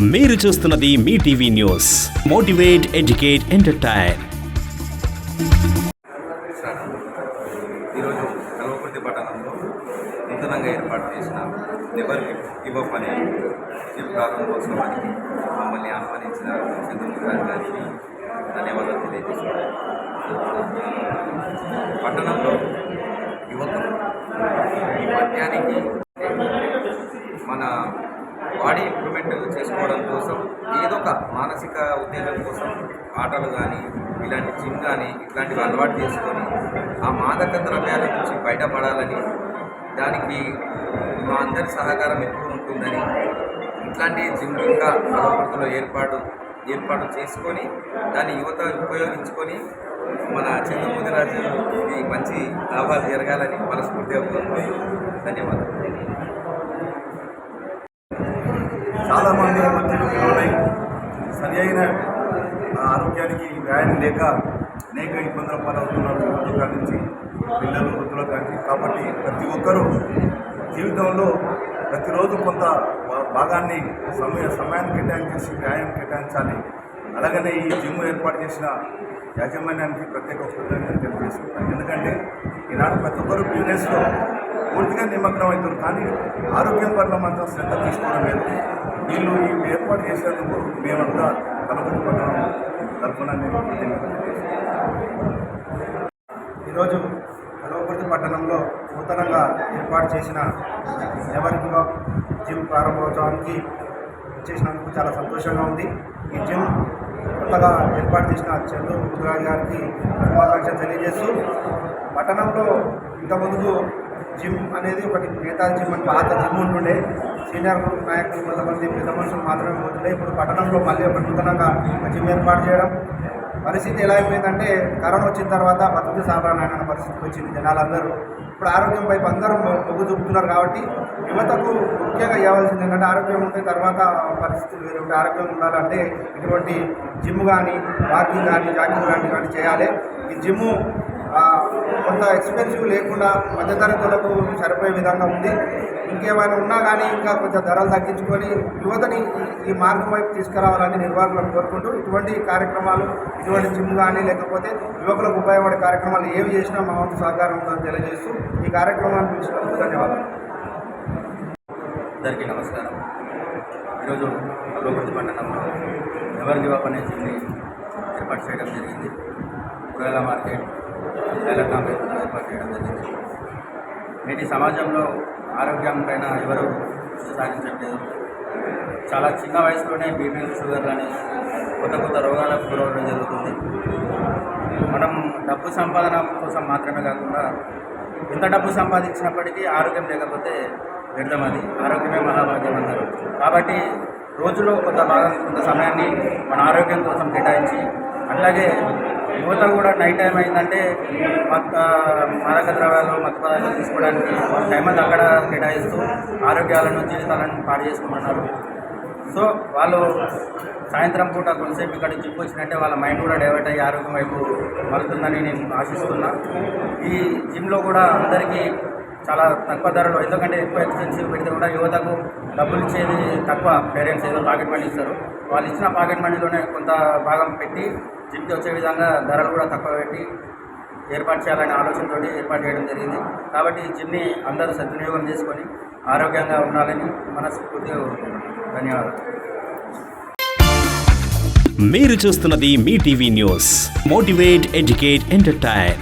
మీరు చూస్తున్నది మీ TV news. Motivate educate entertain. ఈరోజు కల్వకుర్తి పట్టణంలో నూతనంగా ఏర్పాటు చేసిన నెవర్ గివ్ అప్ అనే ఈ ప్రారంభోత్సవానికి మమ్మల్ని ఆహ్వానించిన చంద్రబాబు గారికి ధన్యవాదాలు తెలియజేస్తున్నాను. పట్టణంలో యువకులు ఈ పద్యానికి మన బాడీ ఇంప్రూవ్మెంట్ చేసుకోవడం కోసం ఏదో ఒక మానసిక ఉత్తేజం కోసం ఆటలు కానీ ఇలాంటి జిమ్ కానీ ఇట్లాంటివి అలవాటు చేసుకొని ఆ మాదక ద్రవ్యాల నుంచి బయటపడాలని దానికి మా అందరి సహకారం ఎప్పుడు ఉంటుందని ఇట్లాంటి జిమ్ ఇంకా అలవాటులో ఏర్పాటు ఏర్పాటు చేసుకొని దాన్ని యువత ఉపయోగించుకొని మన చంద్రమోదిరాజుకి మంచి లాభాలు జరగాలని మనస్ఫూర్తిగా కోరుకుంటున్నాను ధన్యవాదాలు. చాలామంది ఒత్తిడికి సరైన ఆరోగ్యానికి వ్యాయామం లేక అనేక ఇబ్బందుల పాలవుతున్నారు. యువతుల నుంచి పిల్లలు వృద్ధుల కానీ కాబట్టి ప్రతి ఒక్కరూ జీవితంలో ప్రతిరోజు కొంత భాగాన్ని సమయ సమయాన్ని కేటాయించేసి వ్యాయామం కేటాయించాలి. అలాగనే ఈ జిమ్ ఏర్పాటు చేసిన యాజమాన్యానికి ప్రత్యేక కృతజ్ఞతలు తెలియజేసుకుంటాను ఎందుకంటే ఈనాడు ప్రతి ఒక్కరు బిజినెస్లో పూర్తిగా నిమగ్నం అవుతారు. కానీ ఆరోగ్యం పట్ల మాత్రం శ్రద్ధ తీసుకోవడం లేదు. వీళ్ళు ఈ ఏర్పాటు చేసేందుకు మేమంతా కలపతి తరఫున నేను ఈరోజు కలవకుర్తి పట్టణంలో నూతనంగా ఏర్పాటు చేసిన ఎవరికి జిమ్ ప్రారంభోత్సవానికి చేసినందుకు చాలా సంతోషంగా ఉంది. ఈ జిమ్ కొత్తగా ఏర్పాటు చేసిన చంద్రు ముద్రాజ్ గారికి శుభాకాంక్షలు తెలియజేస్తూ పట్టణంలో ఇంతకుముందు జిమ్ అనేది ఒకటి మిగతా జిమ్ అని పాత జిమ్ ఉంటుండే. సీనియర్ నాయకులు కొంతమంది పెద్ద మనుషులు మాత్రమే పోతుండే. ఇప్పుడు పట్టణంలో మళ్ళీ ఒక నూతనంగా జిమ్ ఏర్పాటు చేయడం. పరిస్థితి ఎలా అయిపోయిందంటే కరోనా వచ్చిన తర్వాత బతుకు సాధారణ పరిస్థితికి వచ్చింది జనాలందరూ. ఇప్పుడు ఆరోగ్యం వైపు అందరూ మొగ్గు చూపుతున్నారు కాబట్టి యువతకు ముఖ్యంగా ఇవ్వాల్సింది ఏంటంటే ఆరోగ్యం ఉంటే తర్వాత పరిస్థితులు వేరే ఉంటాయి. ఆరోగ్యం ఉండాలంటే ఇటువంటి జిమ్ కానీ వాకింగ్ కానీ జాగింగ్ లాంటివి కానీ చేయాలి. ఈ జిమ్ కొంత ఎక్స్పెన్సివ్ లేకుండా మధ్యతరగతులకు సరిపోయే విధంగా ఉంది. ఇంకేమైనా ఉన్నా కానీ ఇంకా కొంచెం ధరలు తగ్గించుకొని యువతని ఈ- మార్గం వైపు తీసుకురావాలని నిర్వాహకులను కోరుకుంటూ ఇటువంటి కార్యక్రమాలు ఇటువంటి జిమ్ కానీ లేకపోతే యువకులకు ఉపయోగపడే కార్యక్రమాలు ఏవి చేసినా మా వంతు సహకారం ఉందని తెలియజేస్తూ ఈ కార్యక్రమాన్ని పిలిచినందుకు ధన్యవాదాలు. అందరికీ నమస్కారం. ఈరోజు కల్వకుర్తి పట్టణంలో ఎవరి గివ్ అనే జిమ్ని ఏర్పాటు చేయడం జరిగింది. కూరగాయల మార్కెట్ డైలర్ కాంప్లెక్స్ ఏర్పాటు చేయడం జరిగింది నేటి సమాజంలో ఆరోగ్యం పైన ఎవరు దృష్టి సాధించట్లేదు చాలా చిన్న వయసులోనే బీపీ షుగర్ కానీ కొత్త కొత్త రోగాలకు గురవడం జరుగుతుంది. మనం డబ్బు సంపాదన కోసం మాత్రమే కాకుండా ఎంత డబ్బు సంపాదించినప్పటికీ ఆరోగ్యం లేకపోతే వ్యర్థం అది. ఆరోగ్యమే మహాభాగ్యం అన్నారు కాబట్టి రోజులో కొంత భాగం కొంత సమయాన్ని మన ఆరోగ్యం కోసం కేటాయించి అలాగే యువత కూడా నైట్ టైం అయిందంటే మత్ మాదక ద్రవ్యాలు మత్తు పదార్థాలు తీసుకోవడానికి టైం అంతా అక్కడ కేటాయిస్తూ ఆరోగ్యాలను జీవితాలను పాడు చేసుకుంటున్నారు. సో వాళ్ళు సాయంత్రం పూట కొంతసేపు ఇక్కడ జిమ్ వచ్చినట్టే వాళ్ళ మైండ్ కూడా డైవర్ట్ అయ్యి ఆరోగ్యం వైపు మలుతుందని నేను ఆశిస్తున్నా. ఈ జిమ్లో కూడా అందరికీ చాలా తక్కువ ధరలో ఎందుకంటే ఎక్కువ ఎక్స్పెన్సివ్ పెడితే కూడా యువతకు డబ్బులు ఇచ్చేది తక్కువ పేరెంట్స్ ఏదో పాకెట్ మనీ ఇస్తారు. వాళ్ళు ఇచ్చిన పాకెట్ మనీలోనే కొంత భాగం పెట్టి జిమ్కి వచ్చే విధంగా ధరలు కూడా తక్కువ పెట్టి ఏర్పాటు చేయాలనే ఆలోచనతో ఏర్పాటు చేయడం జరిగింది. కాబట్టి ఈ జిమ్ని అందరూ సద్వినియోగం చేసుకొని ఆరోగ్యంగా ఉండాలని మనస్ఫూర్తిగా కోరుకుంటున్నాను. ధన్యవాదాలు. మీరు చూస్తున్నది మీ TV news. Motivate educate entertain